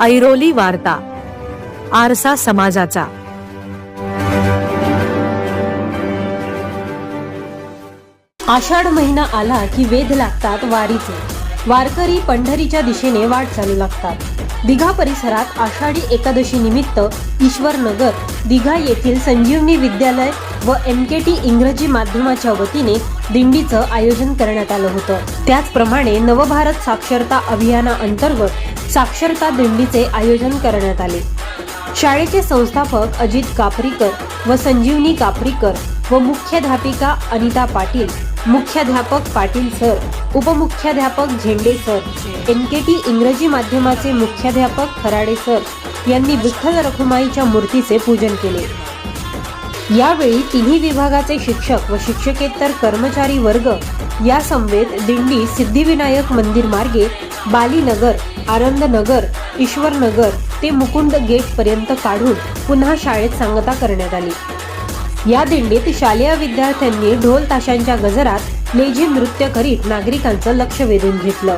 ऐरोली वार्ता आरसा समाजाचा. आषाढ महिना आला की वेध लागतात वारीचे. वारकरी पंढरीच्या दिशेने वाट चालू लागतात. दिघा परिसरात आषाढी एकादशी निमित्त ईश्वरनगर दिघा येथील संजीवनी विद्यालय व एम के टी इंग्रजी माध्यमाच्या वतीने दिंडीचं आयोजन करण्यात आलं होतं. त्याचप्रमाणे नवभारत साक्षरता अभियानाअंतर्गत साक्षरता दिंडीचे आयोजन करण्यात आले. शाळेचे संस्थापक अजित कापरीकर व संजीवनी कापरीकर व मुख्याध्यापिका अनिता पाटील मुख्याध्यापक पाटील सर उपमुख्याध्यापक झेंडे सर एन के टी इंग्रजी माध्यमाचे मुख्याध्यापक खराडे सर यांनी विठ्ठल रखुमाईच्या मूर्तीचे पूजन केले. यावेळी तिन्ही विभागाचे शिक्षक व शिक्षकेतर कर्मचारी वर्ग या समवेत दिंडी सिद्धिविनायक मंदिर मार्गे बालीनगर आनंदनगर ईश्वरनगर ते मुकुंद गेट पर्यंत काढून पुन्हा शाळेत सांगता करण्यात आली. या दिंडीत शालेय विद्यार्थ्यांनी ढोल ताशांच्या गजरात लेझी नृत्य करीत नागरिकांचं लक्ष वेधून घेतलं.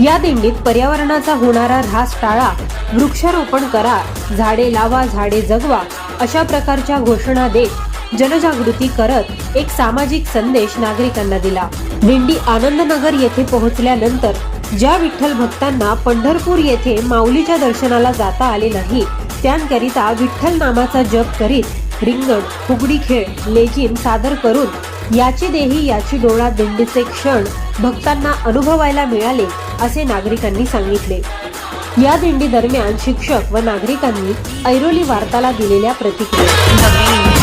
या दिंडीत पर्यावरणाचा होणारा ऱ्हास टाळा वृक्षारोपण करा झाडे लावा झाडे जगवा अशा प्रकारच्या घोषणा देत जनजागृती करत एक सामाजिक संदेश नागरिकांना दिला. दिंडी आनंदनगर येथे पोहोचल्यानंतर ज्या विठ्ठल भक्तांना पंढरपूर येथे माऊलीच्या दर्शनाला जाता आले नाही त्यांकरिता विठ्ठल नामाचा जप करीत रिंगण फुगडी खेळ लेझिम सादर करून याची देही याची डोळा दिंडीचे क्षण भक्तांना अनुभवायला मिळाले असे नागरिकांनी सांगितले. या दिंडी दरम्यान शिक्षक व नागरिकांनी ऐरोली वार्ताला दिलेल्या प्रतिक्रिया.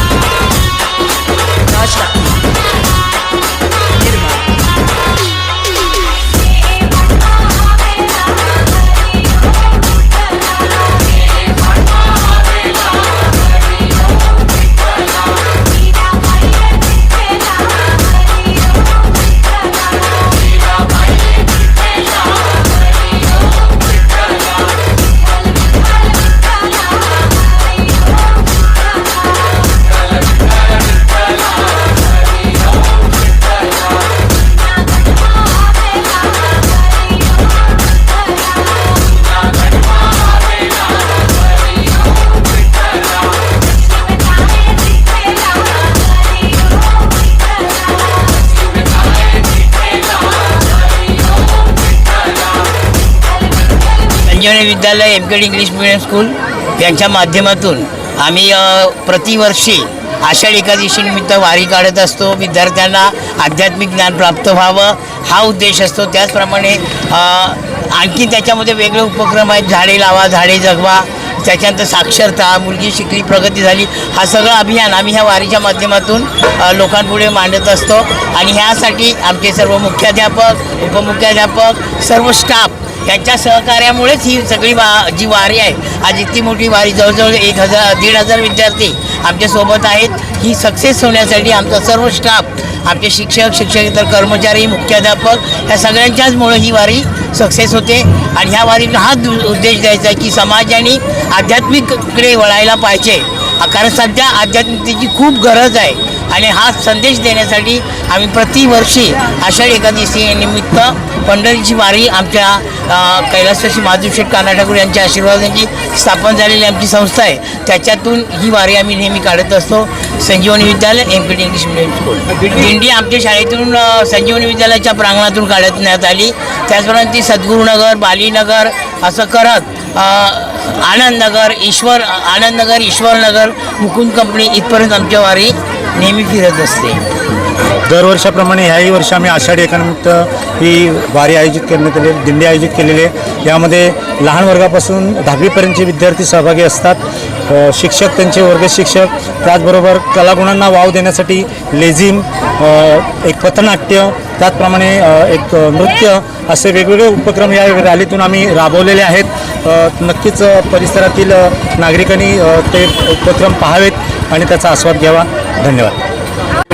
महाविद्यालय विद्यालय M K English medium school यांच्या माध्यमातून आम्ही प्रतिवर्षी आषाढ एकादशीनिमित्त वारी काढत असतो. विद्यार्थ्यांना आध्यात्मिक ज्ञान प्राप्त व्हावं हा उद्देश असतो. त्याचप्रमाणे आणखी त्याच्यामध्ये वेगळे उपक्रम आहेत. झाडे लावा झाडे जगवा त्याच्यानंतर साक्षरता मुलगी शिकली प्रगती झाली हा सगळं अभियान आम्ही ह्या वारीच्या माध्यमातून लोकांपुढे मांडत असतो. आणि ह्यासाठी आमचे सर्व मुख्याध्यापक उपमुख्याध्यापक सर्व स्टाफ यांच्या सहकार्यामुळेच ही सगळी वा जी वारी आहे आज इतकी मोठी वारी जवळजवळ एक हजार दीड हजार विद्यार्थी आमच्यासोबत आहेत. ही सक्सेस होण्यासाठी आमचा सर्व स्टाफ आमचे शिक्षक शिक्षकेतर कर्मचारी मुख्याध्यापक ह्या सगळ्यांच्याचमुळे ही वारी सक्सेस होते. आणि ह्या वारीला हा दु उद्देश द्यायचा आहे की समाजाने आध्यात्मिककडे वळायला पाहिजे. कारण सध्या आध्यात्मिकतेची खूप गरज आहे. आणि हा संदेश देण्यासाठी आम्ही प्रतिवर्षी आषाढी एकादशी निमित्त पंढरीची वारी आमच्या कैलासवासी माधुशेठ काना ठाकूर यांच्या आशीर्वादांची स्थापन झालेली आमची संस्था आहे. त्याच्यातून ही वारी आम्ही नेहमी काढत असतो. संजीवनी विद्यालय M P T English medium school दिंडी आमच्या शाळेतून संजीवनी विद्यालयाच्या प्रांगणातून काढण्यात आली. त्याचप्रमाणे ती सद्गुरुनगर बालीनगर असं करत आनंदनगर ईश्वर आनंदनगर ईश्वरनगर मुकुंद कंपनी इथपर्यंत आमच्या वारी नेहमी फिरत असते. दरवर्षाप्रमाणे ह्याही वर्षी आम्ही आषाढी एकानिमित्त ही वारी आयोजित करण्यात आली दिंडी आयोजित केलेली आहे. यामध्ये लहान वर्गापासून दहावीपर्यंतचे विद्यार्थी सहभागी असतात. शिक्षक त्यांचे वर्ग शिक्षक त्याचबरोबर कलागुणांना वाव देण्यासाठी लेझिम एक पथनाट्य त्याचप्रमाणे एक नृत्य असे वेगवेगळे उपक्रम या रॅलीतून आम्ही राबवलेले आहेत. नक्कीच परिसरातील नागरिकांनी ते उपक्रम पाहावेत आणि त्याचा आस्वाद घ्यावा. धन्यवाद.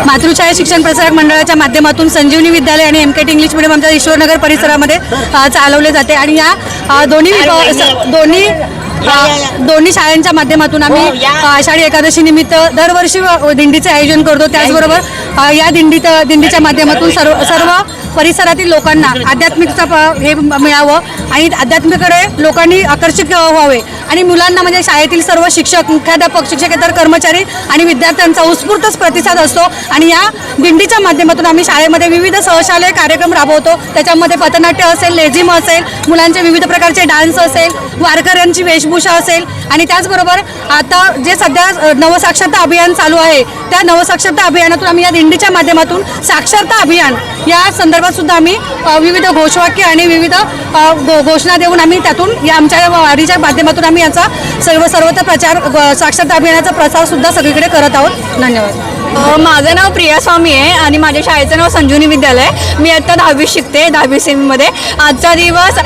मातृछाया शिक्षण प्रसारक मंडळाच्या माध्यमातून संजीवनी विद्यालय आणि M K T English medium आमच्या ईश्वरनगर परिसरामध्ये चालवले जाते. आणि या दोन्ही दोन्ही दोन्ही शाळांच्या माध्यमातून आम्ही हो, आषाढी एकादशी निमित्त दरवर्षी दिंडीचे आयोजन करतो. त्याचबरोबर या. दिंडीत दिंडीच्या माध्यमातून सर्व सर्व परिसरातील लोकांना आध्यात्मिकचा हे मिळावं आणि आध्यात्मिकडे लोकांनी आकर्षित व्हावे. आणि मुलांना म्हणजे शाळेतील सर्व शिक्षक मुख्याध्यापक शिक्षकेतर कर्मचारी आणि विद्यार्थ्यांचा उत्स्फूर्त प्रतिसाद असतो. आणि या दिंडीच्या माध्यमातून आम्ही शाळेमध्ये विविध सहशालेय कार्यक्रम राबवतो. त्याच्यामध्ये पथनाट्य असेल लेझिम असेल मुलांचे विविध प्रकारचे डान्स असेल वारकऱ्यांची वेशभूषा असेल आणि त्याचबरोबर आता जे सध्या नवसाक्षरता अभियान चालू आहे त्या नवसाक्षरता अभियानातून आम्ही या दिंडीच्या माध्यमातून साक्षरता अभियान या संदर्भात सुद्धा आम्ही विविध घोषवाक्य आणि विविध घोषणा देऊन आम्ही त्यातून या आमच्या वारीच्या माध्यमातून आम्ही याचा सर्व सर्वत्र प्रचार साक्षरता अभियानाचा प्रसार सुद्धा सगळीकडे करत आहोत. धन्यवाद. माझं नाव प्रिया स्वामी आहे आणि माझ्या शाळेचं नाव संजीवनी विद्यालय. मी आत्ता दहावी शिकते दहावी सेमीमध्ये. आजचा दिवस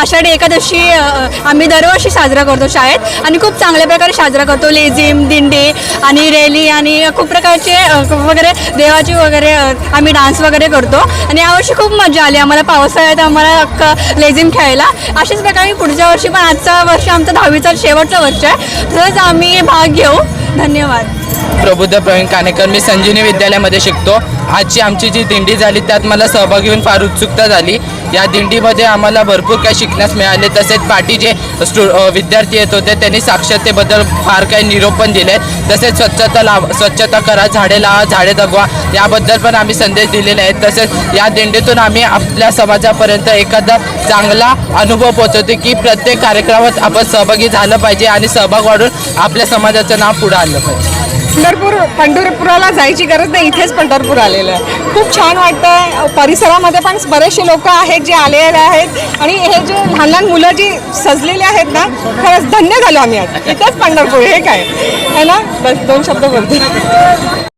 आषाढी एकादशी आम्ही दरवर्षी साजरा करतो शाळेत. आणि खूप चांगल्या प्रकारे साजरा करतो. लेझिम दिंडी आणि रॅली आणि खूप प्रकारचे वगैरे देवाची वगैरे आम्ही डान्स वगैरे करतो. आणि यावर्षी खूप मजा आली. आम्हाला पावसाळ्यात आम्हाला लेझिम खेळायला. अशाच प्रकारे पुढच्या वर्षी पण आजचा वर्ष आमचा दहावीचा शेवटचं वर्ष आहे. तसंच आम्ही भाग घेऊ. धन्यवाद. प्रबुद्ध प्रवीण कानेकर. मी संजीवनी विद्यालयामध्ये शिकतो. आजची आमची जी दिंडी झाली त्यात मला सहभागी होऊन फार उत्सुकता झाली. या दिंडीमध्ये आम्हाला भरपूर काही शिकण्यास मिळाले. तसेच पाठी जे स्टु विद्यार्थी येत होते त्यांनी साक्षरतेबद्दल फार काही निरोप पण दिले तसेच स्वच्छता लाव स्वच्छता करा झाडे लावा झाडे जगवा याबद्दल पण आम्ही संदेश दिलेले आहेत. तसेच या दिंडीतून आम्ही आपल्या समाजापर्यंत एखादा चांगला अनुभव पोहोचवतो की प्रत्येक कार्यक्रमात आपण सहभागी झालं पाहिजे आणि सहभाग वाढून आपल्या समाजाचं नाव पुढं आलं पाहिजे. पंढरपूर पंढरपुराला जायची गरज नाही इथेच पंढरपूर आलेलं आहे. खूप छान वाटतं परिसरामध्ये पण बरेचसे लोक आहेत जे आलेले आहेत. आणि हे जे लहान लहान मुलं जी सजलेली आहेत ना खरंच धन्य झालो आम्ही आज. इथेच पंढरपूर हे काय? है ना? बस दोन शब्द बोलते.